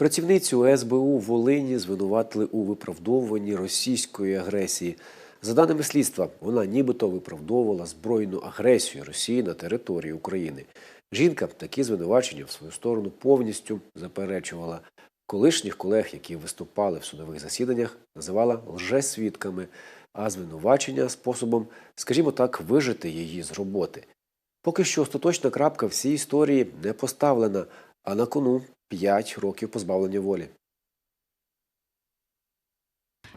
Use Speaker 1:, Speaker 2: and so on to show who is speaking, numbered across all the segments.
Speaker 1: Працівницю СБУ в Волині звинуватили у виправдовуванні російської агресії. За даними слідства, вона нібито виправдовувала збройну агресію Росії на території України. Жінка такі звинувачення в свою сторону повністю заперечувала. Колишніх колег, які виступали в судових засіданнях, називала лжесвідками, а звинувачення способом, скажімо так, вижити її з роботи. Поки що остаточна крапка в цій історії не поставлена, а на кону 5 років позбавлення волі.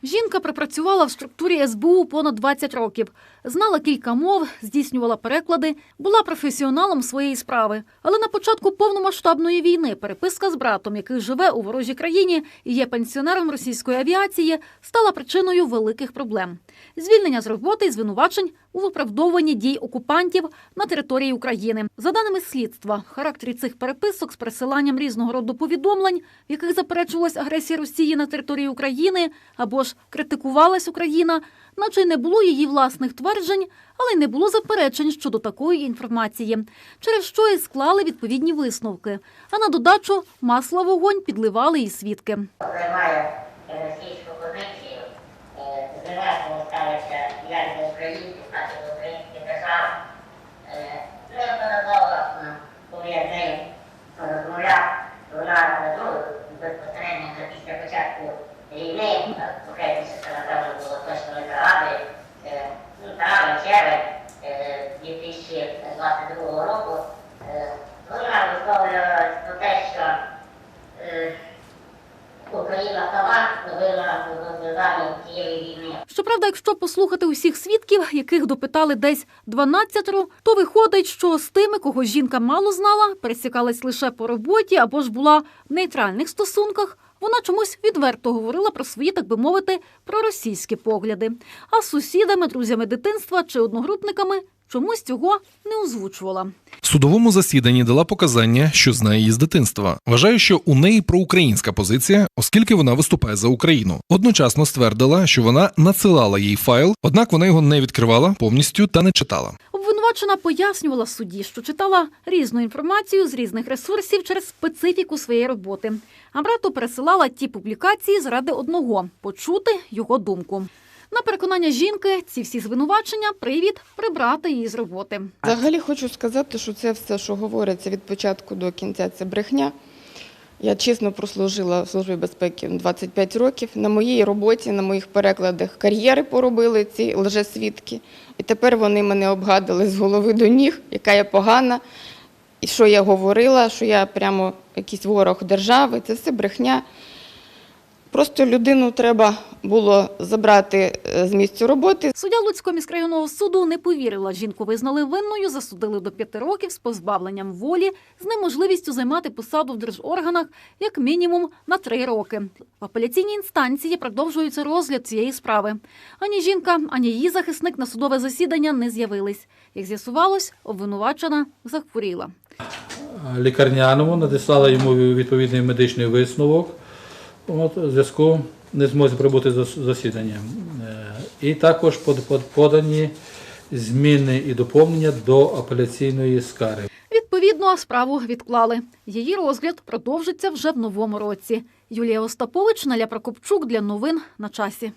Speaker 2: Жінка пропрацювала в структурі СБУ понад 20 років. Знала кілька мов, здійснювала переклади, була професіоналом своєї справи. Але на початку повномасштабної війни переписка з братом, який живе у ворожій країні і є пенсіонером російської авіації, стала причиною великих проблем. Звільнення з роботи і звинувачень у виправдовуванні дій окупантів на території України. За даними слідства, в характері цих переписок з пересиланням різного роду повідомлень, в яких заперечувалась агресія Росії на території України або ж критикувалась Україна, наче й не було її власних тверджень, але й не було заперечень щодо такої інформації, через що і склали відповідні висновки. А на додачу масла вогонь підливали і свідки.
Speaker 3: займає російську позицію, е, зневажливо ставиться як до українців, так і до української держави. Е, Неодноразово, е, коли я з нею розмовляв, вона е, ну, безпосередньо вже після початку це напевно було точно не е, ну, червень е, 2022 року, вона висловлювалась про те, що Україна сама винна у розв'язанні цієї війни.
Speaker 2: Щоправда, якщо послухати усіх свідків, яких допитали десь 12, то виходить, що з тими, кого жінка мало знала, пересікалась лише по роботі або ж була в нейтральних стосунках. Вона чомусь відверто говорила про свої, так би мовити, проросійські погляди. А з сусідами, друзями дитинства чи одногрупниками чомусь цього не озвучувала.
Speaker 4: Судовому засіданні дала показання, що знає її з дитинства. Вважаю, що у неї проукраїнська позиція, оскільки вона виступає за Україну. Одночасно ствердила, що вона надсилала їй файл, однак вона його не відкривала повністю та не читала.
Speaker 2: Обвинувачена пояснювала судді, що читала різну інформацію з різних ресурсів через специфіку своєї роботи. А брату пересилала ті публікації заради одного почути його думку. На переконання жінки, ці всі звинувачення привід прибрати її з роботи.
Speaker 5: Взагалі хочу сказати, що це все, що говориться від початку до кінця, це брехня. Я чесно прослужила в Службі безпеки 25 років. На моїй роботі, на моїх перекладах кар'єри поробили ці лжесвідки. І тепер вони мене обгадили з голови до ніг, яка я погана, і що я говорила, що я прямо якийсь ворог держави. Це все брехня. Просто людину треба було забрати е, з місця роботи,
Speaker 2: Суддя Луцького міськрайонного суду не повірила. Жінку визнали винною, засудили до п'яти років з позбавленням волі, з неможливістю займати посаду в держорганах як мінімум на три роки. В апеляційній інстанції продовжується розгляд цієї справи. Ані жінка, ані її захисник на судове засідання не з'явились. Як з'ясувалось, обвинувачена захворіла.
Speaker 6: лікарняному, надіслала йому відповідний медичний висновок. От, у зв'язку не зможе прибути засідання. Е, І також под- под- подані зміни і доповнення до апеляційної скарги.
Speaker 2: Відповідно, справу відклали. Її розгляд продовжиться вже в новому році. Юлія Остапович, Наля Прокопчук для новин на часі.